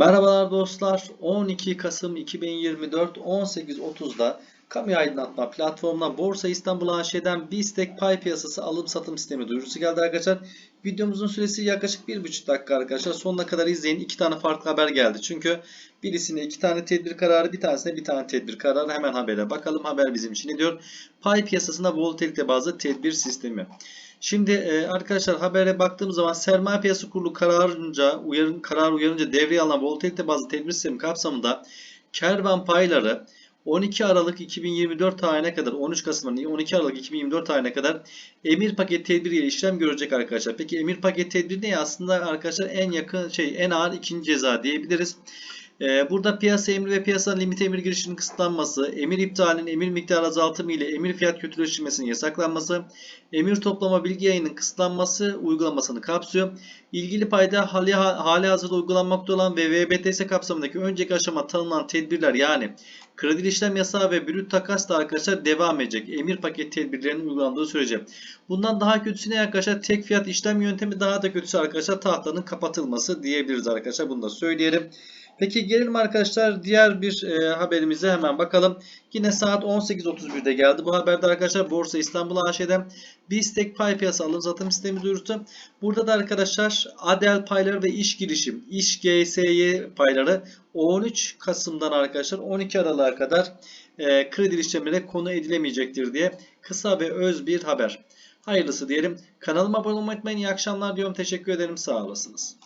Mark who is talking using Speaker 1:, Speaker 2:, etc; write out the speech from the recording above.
Speaker 1: Merhabalar dostlar. 12 Kasım 2024 18.30'da kamu aydınlatma platformuna Borsa İstanbul AŞ'den BISTEK pay piyasası alım satım sistemi duyurusu geldi arkadaşlar. Videomuzun süresi yaklaşık 1,5 dakika arkadaşlar. Sonuna kadar izleyin. İki tane farklı haber geldi. Çünkü birisine iki tane tedbir kararı, bir tanesine bir tane tedbir kararı. Hemen habere bakalım. Haber bizim için ne diyor? Pay piyasasında volatilite bazlı tedbir sistemi. Şimdi e, arkadaşlar habere baktığım zaman sermaye piyasası kurulu kararınca uyarın karar uyarınca devreye alınan volatilite bazlı tedbir sistemi kapsamında kervan payları 12 Aralık 2024 tarihine kadar 13 Kasım 12 Aralık 2024 tarihine kadar emir paket tedbiriyle işlem görecek arkadaşlar. Peki emir paket tedbiri ne? Aslında arkadaşlar en yakın şey en ağır ikinci ceza diyebiliriz. Ee, burada piyasa emri ve piyasa limit emir girişinin kısıtlanması, emir iptalinin emir miktarı azaltımı ile emir fiyat kötüleştirmesinin yasaklanması, emir toplama bilgi yayının kısıtlanması uygulamasını kapsıyor. İlgili payda hali, hali hazırda uygulanmakta olan ve VBTS kapsamındaki önceki aşama tanımlanan tedbirler yani kredi işlem yasağı ve brüt takas da arkadaşlar devam edecek. Emir paket tedbirlerinin uygulandığı sürece. Bundan daha kötüsü ne arkadaşlar? Tek fiyat işlem yöntemi daha da kötüsü arkadaşlar tahtanın kapatılması diyebiliriz arkadaşlar. Bunu da söyleyelim. Peki gelelim arkadaşlar diğer bir e, haberimize hemen bakalım. Yine saat 18.31'de geldi. Bu haberde arkadaşlar Borsa İstanbul AŞ'den BISTEK pay piyasa alım satım sistemi duyurusu. Burada da arkadaşlar ADEL payları ve iş girişim, iş GSY payları 13 Kasım'dan arkadaşlar 12 Aralık'a kadar e, kredi işlemlere konu edilemeyecektir diye kısa ve öz bir haber. Hayırlısı diyelim. Kanalıma abone olmayı unutmayın. İyi akşamlar diyorum. Teşekkür ederim. Sağ olasınız.